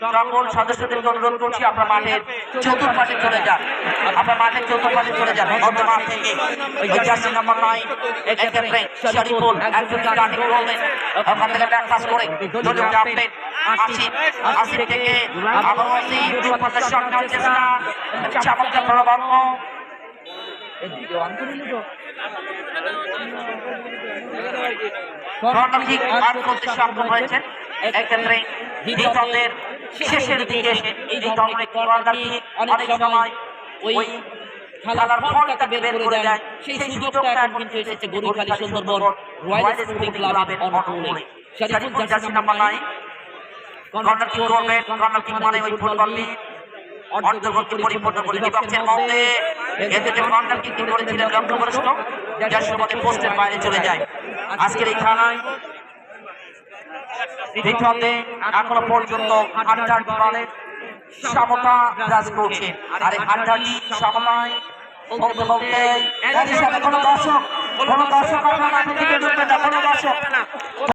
সকল সদস্যদেরকে অনুরোধ করছি, আপনার মাঠের চতুর্পাশে চলে যান। আপনার মাঠের চতুর্পাশে চলে যান। মধ্য মাঠ থেকে ওই নাম্বার নাইন এক্ষেত্রে শরীফুল, একজন ওখান থেকে ব্যাক পাস করে চেষ্টা। সক্ষম হয়েছেন। এক্ষেত্রে দ্বিতীয়দের শেষের দিকে এই ধরনের কর্নার কিক অনেক সময় ওই খেলার ফলটাকে বের করে দেয় সেই সুযোগটা এখন কিন্তু এসেছে গরুখালী সুন্দরবন রয়্যাল স্পোর্টিং ক্লাবের অনুকূলে Shariful jersey number nine corner kick করবেন কর্নার কিক মানে ওই ফুটবলটি অন্তর্গত পরিপূর্ণ করে বিপক্ষের মধ্যে এতে যে কর্নার কিক করেছিলেন লক্ষ্যভ্রষ্ট যার সুবাদে পোস্টের বাইরে চলে যায় আজকের এই খেলায় দ্বিতীয়তে এখনও পর্যন্ত আড্ডার দলের সমতা বিরাজ করছে। দর্শক কোনো দর্শক দর্শক।